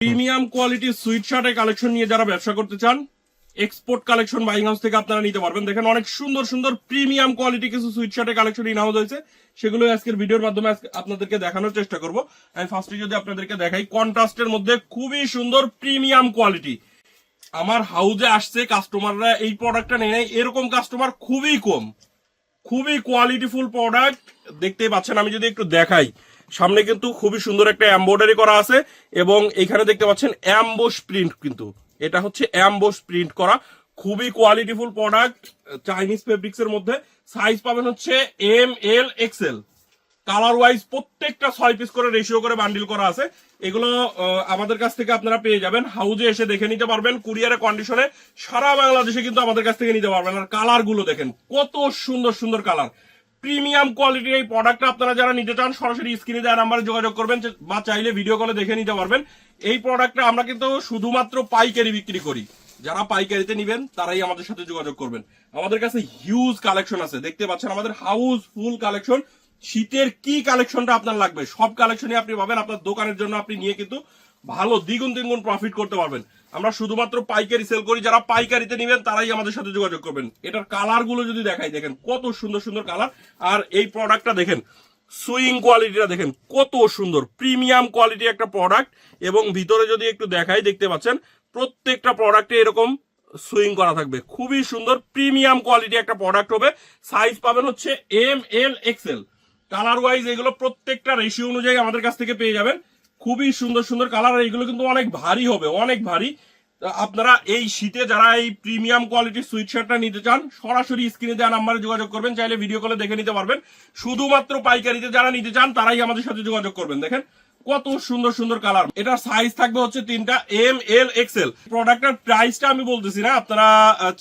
Premium quality sweat শার্টের collection নিয়ে যারা ব্যবসা করতে চান এক্সপোর্ট কালেকশন বাইং হাউস থেকে আপনারা নিতে পারবেন। দেখেন অনেক সুন্দর সুন্দর প্রিমিয়াম কোয়ালিটি কিছু সুইট শার্টের কালেকশন ইন হাউস হয়েছে সেগুলো আজকের ভিডিওর মাধ্যমে আপনাদেরকে দেখানোর চেষ্টা করব। আমি ফার্স্টে যদি আপনাদেরকে দেখাই কন্ট্রাস্টের মধ্যে খুবই সুন্দর প্রিমিয়াম কোয়ালিটি। আমার হাউজে আসছে কাস্টমাররা এই প্রোডাক্টটা নেয় এরকম কাস্টমার খুবই কম। খুবই কোয়ালিটিফুল প্রোডাক্ট দেখতেই পাচ্ছেন, আমি যদি একটু দেখাই। সামনে কিন্তু খুবই সুন্দর একটা এমব্রয়ডারি করা আছে এবং এখানে দেখতে পাচ্ছেন অ্যাম্বোস প্রিন্ট কিন্তু। এটা হচ্ছে অ্যাম্বোস প্রিন্ট করা। খুবই কোয়ালিটিফুল প্রোডাক্ট চাইনিজ ফেব্রিক্স এর মধ্যে। সাইজ পাবেন হচ্ছে M L X L colour wise প্রত্যেকটা ছয় পিস করে রেশিও করে বান্ডিল করা আছে। এগুলো আমাদের কাছ থেকে আপনারা পেয়ে যাবেন। হাউজে এসে দেখে নিতে পারবেন। কুরিয়ারের কন্ডিশনে সারা বাংলাদেশে কিন্তু আমাদের কাছ থেকে নিতে পারবেন। আর কালারগুলো দেখেন, কত সুন্দর সুন্দর কালার প্রিমিয়াম কোয়ালিটির এই প্রোডাক্টটা আপনারা যারা নিতে চান, সরাসরি স্ক্রিনে দেওয়া নাম্বারে যোগাযোগ করবেন বা চাইলে ভিডিও কলে দেখে নিতে পারবেন। এই প্রোডাক্টটা আমরা কিন্তু শুধুমাত্র পাইকারি বিক্রি করি। যারা পাইকারিতে নিবেন, তারাই আমাদের সাথে যোগাযোগ করবেন। আমাদের কাছে হিউজ কালেকশন আছে। দেখতে পাচ্ছেন আমাদের হাউস ফুল কালেকশন শীতের কি কালেকশনটা আপনার লাগবে? সব কালেকশনই আপনি পাবেন। আপনার দোকানের জন্য আপনি নিয়ে কিন্তু ভালো দ্বিগুণ তিনগুণ প্রফিট করতে পারবেন। আমরা শুধুমাত্র পাইকারি সেল করি, যারা পাইকারিতে নেবেন তারাই আমাদের সাথে যোগাযোগ করবেন। এটার কালারগুলো যদি দেখাই, দেখেন কত সুন্দর সুন্দর কালার আর এই প্রোডাক্টটা দেখেন সুইং কোয়ালিটিটা দেখেন, কত সুন্দর প্রিমিয়াম কোয়ালিটি একটা প্রোডাক্ট এবং ভিতরে যদি একটু দেখাই, দেখতে পাচ্ছেন, প্রত্যেকটা প্রোডাক্টে এরকম সুইং করা থাকবে। খুবই সুন্দর প্রিমিয়াম কোয়ালিটি একটা প্রোডাক্ট হবে। সাইজ পাবেন হচ্ছে M L X L colour wise এগুলো প্রত্যেকটা রেশিও অনুযায়ী আমাদের কাছ থেকে পেয়ে যাবেন। খুবই সুন্দর সুন্দর কালার আর এগুলো কিন্তু অনেক ভারী হবে, অনেক ভারী। আপনারা এই শীতে যারা এই প্রিমিয়াম কোয়ালিটির সুইট শার্টটা নিতে চান, সরাসরি স্ক্রিনে দেওয়া নাম্বারে যোগাযোগ করবেন, চাইলে ভিডিও কলে দেখে নিতে পারবেন। শুধুমাত্র পাইকারিতে যারা নিতে চান, তারাই আমাদের সাথে যোগাযোগ করবেন, দেখেন। কত সুন্দর সুন্দর কালার এটা সাইজ থাকবে হচ্ছে তিনটা এম এল এক্সেল প্রোডাক্টের প্রাইসটা আমি বলতেছি না, আপনারা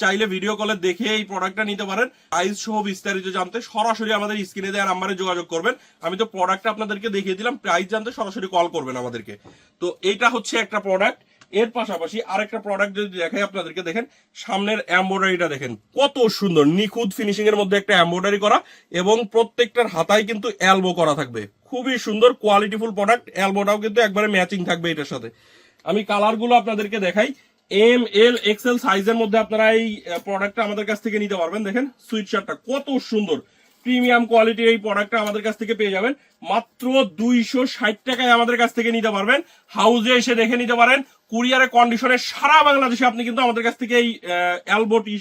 চাইলে ভিডিও কলে দেখে এই প্রোডাক্টটা নিতে পারেন। প্রাইস সহ বিস্তারিত জানতে সরাসরি আমাদের স্ক্রিনে দেওয়ার নাম্বারে যোগাযোগ করবেন। আমি তো প্রোডাক্টটা আপনাদেরকে দেখিয়ে দিলাম প্রাইস জানতে সরাসরি কল করবেন আমাদেরকে। তো এটা হচ্ছে একটা প্রোডাক্ট এর পাশাপাশি আরেকটা প্রোডাক্ট যদি দেখাই আপনাদেরকে, দেখেন, সামনের এমব্রয়ডারিটা দেখেন, কত সুন্দর, নিখুঁত ফিনিশিং এর মধ্যে একটা এমব্রয়ডারি করা এবং প্রত্যেকটার হাতায় কিন্তু অ্যালবো করা থাকবে। খুবই সুন্দর কোয়ালিটিফুল প্রোডাক্ট অ্যালবোটাও কিন্তু একবারে ম্যাচিং থাকবে এটার সাথে। আমি কালারগুলো আপনাদেরকে দেখাই। এম এল এক্সেল সাইজের মধ্যে আপনারা এই প্রোডাক্টটা আমাদের কাছ থেকে নিতে পারবেন। দেখেন সুইট শার্টটা কত সুন্দর। প্রিমিয়াম কোয়ালিটির এই প্রোডাক্টটা আমাদের কাছ থেকে পেয়ে যাবেন। মাত্র দুইশো ষাট টাকায় আমাদের কাছ থেকে নিতে পারবেন। হাউজে এসে দেখে নিতে পারেন। কুরিয়ারের কন্ডিশনে সারা বাংলাদেশে আপনি কিন্তু আমাদের কাছ থেকে এই অ্যালবো টি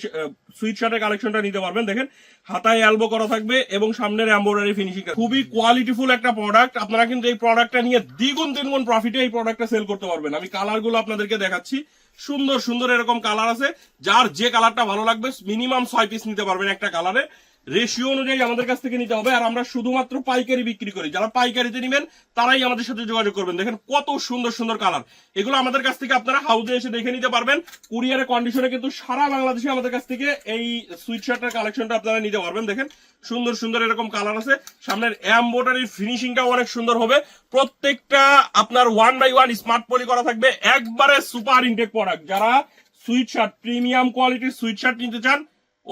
সুইট শার্টের কালেকশনটা নিতে পারবেন। দেখেন, হাতায় অ্যালবো করা থাকবে এবং সামনের এম্বয়ডারি ফিনিশিং খুবই কোয়ালিটিফুল একটা প্রোডাক্ট আপনারা কিন্তু এই প্রোডাক্টটা নিয়ে দ্বিগুণ তিনগুণ প্রফিটে এই প্রোডাক্টটা সেল করতে পারবেন। আমি কালারগুলো আপনাদেরকে দেখাচ্ছি। সুন্দর সুন্দর এরকম কালার আছে। যার যে কালারটা ভালো লাগবে মিনিমাম ছয় পিস নিতে পারবেন একটা কালারে রেশিও অনুযায়ী আমাদের কাছ থেকে নিতে হবে, আর আমরা শুধুমাত্র পাইকারি বিক্রি করি। যারা পাইকারিতে নেবেন, তারাই আমাদের সাথে যোগাযোগ করবেন। দেখেন কত সুন্দর সুন্দর কালার। এগুলো আমাদের কাছ থেকে আপনারা হাউজে এসে দেখে নিতে পারবেন। কুরিয়ারের কন্ডিশনে কিন্তু সারা বাংলাদেশে আমাদের কাছ থেকে এই সুইট শার্টের কালেকশনটা আপনারা নিতে পারবেন। দেখেন সুন্দর সুন্দর এরকম কালার আছে। সামনের এমব্রয়ডারির ফিনিশিংটাও অনেক সুন্দর হবে। প্রত্যেকটা আপনার one by one smart poly করা থাকবে। একবারে সুপার ইনটেক প্রোডাক্ট যারা সুইট শার্ট প্রিমিয়াম কোয়ালিটির সুইট শার্ট নিতে চান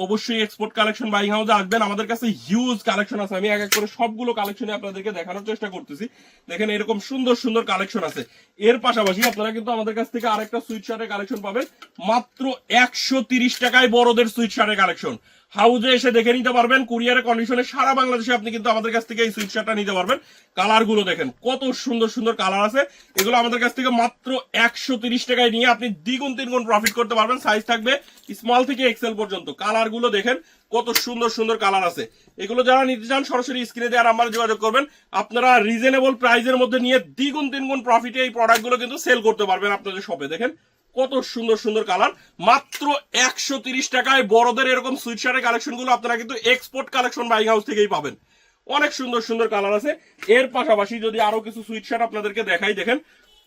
অবশ্যই এক্সপোর্ট কালেকশন বাইং হাউসে আসবেন। আমাদের কাছে হিউজ কালেকশন আছে। আমি এক এক করে সবগুলো কালেকশনে আপনাদেরকে দেখানোর চেষ্টা করতেছি। দেখেন এরকম সুন্দর সুন্দর কালেকশন আছে। এর পাশাপাশি আপনারা কিন্তু আমাদের কাছ থেকে আরেকটা সুইট শার্টের কালেকশন পাবেন। মাত্র একশো টাকায় বড়দের সুইট শার্টের কালেকশন হাউজে এসে দেখে নিতে পারবেন, কুরিয়ারের কন্ডিশনে সারা বাংলাদেশে আপনি কিন্তু আমাদের কাছ থেকে এই সুইট শার্টটা নিতে পারবেন। কালারগুলো দেখেন, কত সুন্দর সুন্দর কালার আছে। এগুলো আমাদের কাছ থেকে মাত্র একশো টাকায় নিয়ে আপনি দ্বিগুণ তিনগুণ প্রফিট করতে পারবেন। সাইজ থাকবে স্মল থেকে এক্সেল পর্যন্ত। কালারগুলো দেখেন, কত সুন্দর সুন্দর কালার আছে। এগুলো যারা নিতে চান, সরাসরি স্ক্রিনে দেওয়ার নাম্বারে যোগাযোগ করবেন। আপনারা রিজনেবল প্রাইজের মধ্যে নিয়ে দ্বিগুণ তিনগুণ প্রফিটে এই প্রোডাক্টগুলো কিন্তু সেল করতে পারবেন আপনাদের শপে দেখেন কত সুন্দর সুন্দর কালার। মাত্র একশো তিরিশ টাকায় বড়দের এরকম সুইট শার্টের কালেকশনগুলো আপনারা কিন্তু এক্সপোর্ট কালেকশন বাইং হাউস থেকেই পাবেন। অনেক সুন্দর সুন্দর কালার আছে। এর পাশাপাশি যদি আরও কিছু সুইট শার্ট আপনাদেরকে দেখাই, দেখেন,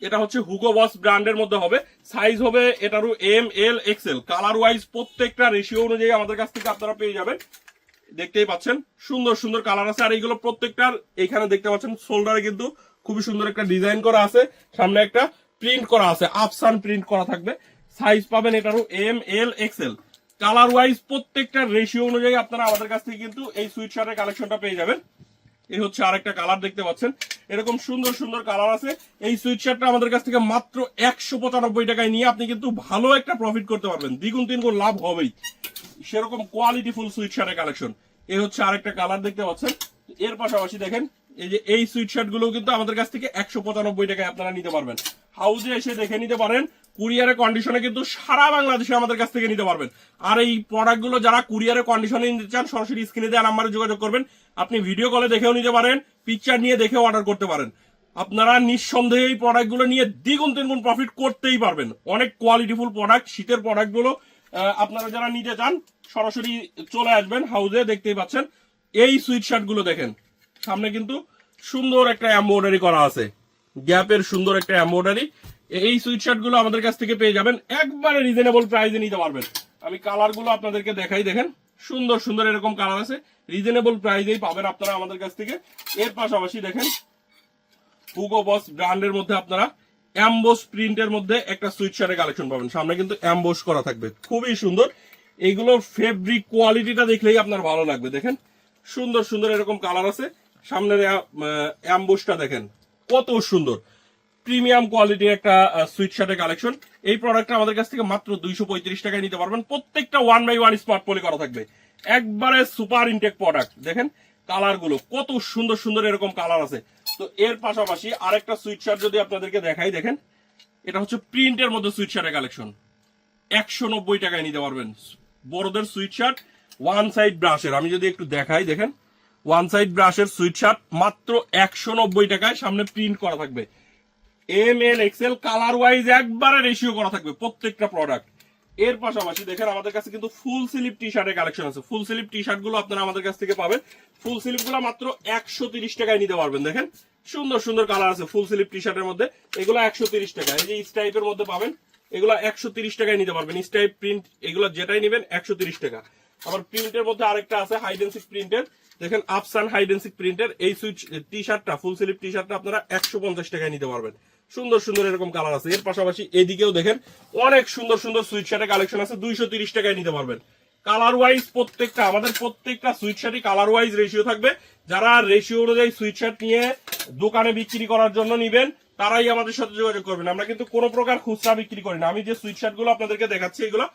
এটা হচ্ছে হুগো বস ব্র্যান্ডের মধ্যে হবে। সাইজ হবে এটারও M L X L colour wise প্রত্যেকটা রেশিও অনুযায়ী আমাদের কাছ থেকে আপনারা পেয়ে যাবেন। দেখতেই পাচ্ছেন, সুন্দর সুন্দর কালার আছে। আর এইগুলো প্রত্যেকটার এখানে দেখতে পাচ্ছেন শোল্ডারে কিন্তু খুবই সুন্দর একটা ডিজাইন করা আছে। সামনে একটা প্রিন্ট করা আছে আফসান প্রিন্ট করা থাকবে। সাইজ পাবেন এটারও M L X L colour wise প্রত্যেকটা রেশিও অনুযায়ী আপনারা আমাদের কাছ থেকে কিন্তু এই সুইট শার্টের কালেকশনটা পেয়ে যাবেন। এই হচ্ছে আরেকটা কালার দেখতে পাচ্ছেন। এরকম সুন্দর সুন্দর কালার আছে। এই সুইট শার্টটা আমাদের কাছ থেকে মাত্র একশো পঁচানব্বই টাকায় নিয়ে আপনি কিন্তু ভালো একটা প্রফিট করতে পারবেন। দ্বিগুণ, তিনগুণ লাভ হবেই। সেরকম কোয়ালিটি ফুল সুইট শার্টের কালেকশন এই হচ্ছে আরেকটা কালার দেখতে পাচ্ছেন। এর পাশাপাশি দেখেন, এই যে এই সুইট শার্টগুলো কিন্তু আমাদের কাছ থেকে একশো পঁচানব্বই টাকায় আপনারা নিতে পারবেন। হাউজে এসে দেখে নিতে পারেন, কুরিয়ারের কন্ডিশনে কিন্তু সারা বাংলাদেশে আমাদের কাছ থেকে নিতে পারবেন। আর এই প্রোডাক্টগুলো যারা কুরিয়ারের কন্ডিশনে নিতে চান, সরাসরি স্ক্রিনে দেওয়া নাম্বারে যোগাযোগ করবেন। আপনি ভিডিও কলে দেখেও নিতে পারেন পিকচার নিয়ে দেখেও অর্ডার করতে পারেন। আপনারা নিঃসন্দেহে এই প্রোডাক্টগুলো নিয়ে দ্বিগুণ তিনগুণ প্রফিট করতেই পারবেন। অনেক কোয়ালিটিফুল প্রোডাক্ট শীতের প্রোডাক্টগুলো আপনারা যারা নিতে চান, সরাসরি চলে আসবেন হাউজে দেখতেই পাচ্ছেন। এই সুইট শার্টগুলো দেখেন। সামনে কিন্তু সুন্দর একটা এমব্রয়ডারি করা আছে। গ্যাপের সুন্দর একটা এমব্রয়ডারি। এই সুইট শার্টগুলো আমাদের কাছ থেকে পেয়ে যাবেন। একবারে রিজনেবল প্রাইসে নিতে পারবেন। আমি কালারগুলো আপনাদেরকে দেখাই, দেখেন। সুন্দর সুন্দর এরকম কালার আছে। রিজনেবল প্রাইসেই পাবেন আপনারা আমাদের কাছ থেকে। এর পাশাপাশি দেখেন হুগো বস ব্র্যান্ডের মধ্যে আপনারা অ্যাম্বোস প্রিন্টের মধ্যে একটা সুইট শার্টের কালেকশন পাবেন। সামনে কিন্তু অ্যাম্বোস করা থাকবে। খুবই সুন্দর। এইগুলোর ফেব্রিক কোয়ালিটিটা দেখলেই আপনার ভালো লাগবে। দেখেন, সুন্দর সুন্দর এরকম কালার আছে। সামনের অ্যাম্বোসটা দেখেন। কত সুন্দর। প্রিমিয়াম কোয়ালিটির একটা সুইট শার্টের কালেকশন এই প্রোডাক্টটা আমাদের কাছ থেকে মাত্র দুইশো পঁয়ত্রিশ টাকায় নিতে পারবেন। প্রত্যেকটা one by one smart poly করা থাকবে। একবারে সুপার ইনটেক প্রোডাক্ট দেখেন কালারগুলো, কত সুন্দর সুন্দর এরকম কালার আছে। তো এর পাশাপাশি আরেকটা সুইট শার্ট যদি আপনাদেরকে দেখাই, দেখেন, এটা হচ্ছে প্রিন্টের মধ্যে সুইট শার্টের কালেকশন একশো নব্বই টাকায় নিতে পারবেন। বড়দের সুইট শার্ট ওয়ান সাইড ব্রাশের আমি যদি একটু দেখাই, দেখেন ওয়ান সাইড ব্রাশের সুইট শার্ট মাত্র একশো নব্বই টাকায় সামনে প্রিন্ট করা থাকবে। M L X L colour wise একবারে রেশিও করা থাকবে প্রত্যেকটা প্রোডাক্টের পাশাপাশি দেখেন, আমাদের কাছে কিন্তু ফুল স্লিপ টি শার্টের কালেকশন আছে। ফুল স্লিপ টি শার্টগুলো আপনারা আমাদের কাছ থেকে পাবেন। ফুল স্লিপগুলো মাত্র একশো তিরিশ টাকায় নিতে পারবেন, দেখেন। সুন্দর সুন্দর কালার আছে ফুল স্লিপ টি শার্টের মধ্যে। এগুলো একশো তিরিশ টাকা। এই যে স্টাইপের মধ্যে পাবেন, এগুলো একশো তিরিশ টাকায় নিতে পারবেন। স্টাইপ প্রিন্ট এগুলো যেটাই নেবেন একশো তিরিশ টাকা। আবার প্রিন্টের মধ্যে আরেকটা আছে হাইডেন্সিক প্রিন্টের দেখেন আপসান হাইডেন্সিক প্রিন্টের এই সুইচ টি শার্টটা ফুল স্লিপ টি শার্টটা আপনারা একশো পঞ্চাশ টাকায় নিতে পারবেন। সুন্দর সুন্দর এরকম কালার আছে। এর পাশাপাশি এদিকেও দেখেন, অনেক সুন্দর সুন্দর সুইট শার্টের কালেকশন আছে। দুইশো তিরিশ টাকায় নিতে পারবেন। কালার ওয়াইজ প্রত্যেকটা, আমাদের প্রত্যেকটা সুইচ শার্টই কালার ওয়াইজ রেশিও থাকবে। যারা রেশিও অনুযায়ী সুইচ শার্ট নিয়ে দোকানে বিক্রি করার জন্য নিবেন, তারাই আমাদের সাথে যোগাযোগ করবেন। আমরা কিন্তু কোনো প্রকার খুচরা বিক্রি করি না। আমি যে সুইট শার্টগুলো আপনাদেরকে দেখাচ্ছি, এগুলো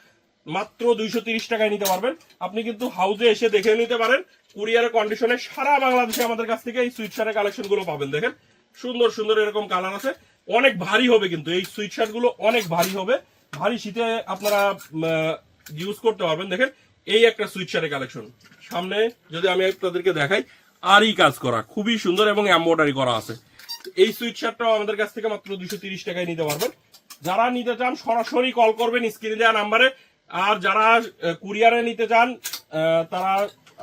মাত্র দুইশো তিরিশ টাকায় নিতে পারবেন। আপনি কিন্তু হাউজে এসে দেখে নিতে পারেন। কুরিয়ারের কন্ডিশনে সারা বাংলাদেশে আমাদের কাছ থেকে এই সুইট শার্টের কালেকশনগুলো পাবেন, দেখেন। সুন্দর সুন্দর এরকম কালার আছে। অনেক ভারী হবে কিন্তু এই সুইট শার্টগুলো অনেক ভারী হবে। ভারী শীতে আপনারা ইউজ করতে পারবেন। দেখেন, এই একটা সুইট শার্টের কালেকশন সামনে যদি আমি আপনাদেরকে দেখাই, আরই কাজ করা, খুবই সুন্দর এবং এম্বয়ডারি করা আছে। এই সুইট শার্টটাও আমাদের কাছ থেকে মাত্র দুইশো তিরিশ টাকায় নিতে পারবেন। যারা নিতে চান, সরাসরি কল করবেন স্ক্রিনে দেওয়া নাম্বারে আর যারা কুরিয়ারে নিতে চান তারা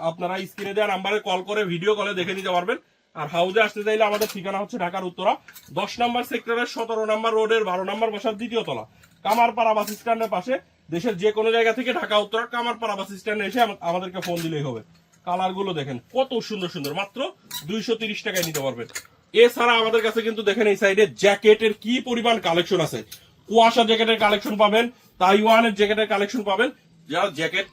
আপনারা স্ক্রিনে দেওয়া নাম্বারে কল করে ভিডিও কলে দেখে নিতে পারবেন। আর হাউজে আসতে চাইলে আমাদের ঠিকানা হচ্ছে ঢাকার উত্তরা, দশ নম্বর সেক্টরের সতেরো নম্বর রোডের বারো নম্বর বাসার দ্বিতীয় তলা, কামারপাড়া বাস স্ট্যান্ডের পাশে। দেশের যে কোনো জায়গা থেকে ঢাকা উত্তরা, কামারপাড়া বাস স্ট্যান্ডে এসে আমাদেরকে ফোন দিলেই হবে। কালারগুলো দেখেন, কত সুন্দর সুন্দর, মাত্র দুইশো তিরিশ টাকায় নিতে পারবেন। এছাড়া আমাদের কাছে কিন্তু দেখেন এই সাইডে জ্যাকেটের কি পরিমাণ কালেকশন আছে। কুয়াশা জ্যাকেটের কালেকশন পাবেন, তাইওয়ানের জ্যাকেটের কালেকশন পাবেন। যারা জ্যাকেট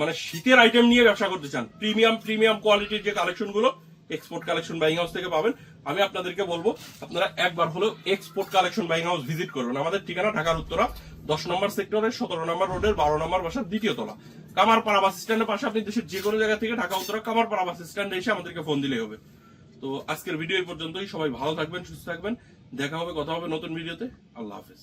মানে শীতের আইটেম নিয়ে ব্যবসা করতে চান প্রিমিয়াম প্রিমিয়াম কোয়ালিটির যে কালেকশনগুলো এক্সপোর্ট কালেকশন বাইং হাউস থেকে পাবেন। আমি আপনাদেরকে বলব, আপনারা একবার হলেও export collection buying house visit করবেন। আমাদের ঠিকানা ঢাকার উত্তরা, দশ নম্বর সেক্টরের, সতেরো নম্বর রোডের, বারো নম্বর বাসার দ্বিতীয় তলা। কামারপাড়া বাস স্ট্যান্ডের পাশে আপনি দেশের যে কোনো জায়গা থেকে ঢাকা, উত্তরা, কামারপাড়া বাস স্ট্যান্ডে এসে আমাদেরকে ফোন দিলেই হবে। তো আজকের ভিডিও এই পর্যন্তই। সবাই ভালো থাকবেন, সুস্থ থাকবেন। দেখা হবে, কথা হবে নতুন ভিডিওতে আল্লাহ হাফেজ।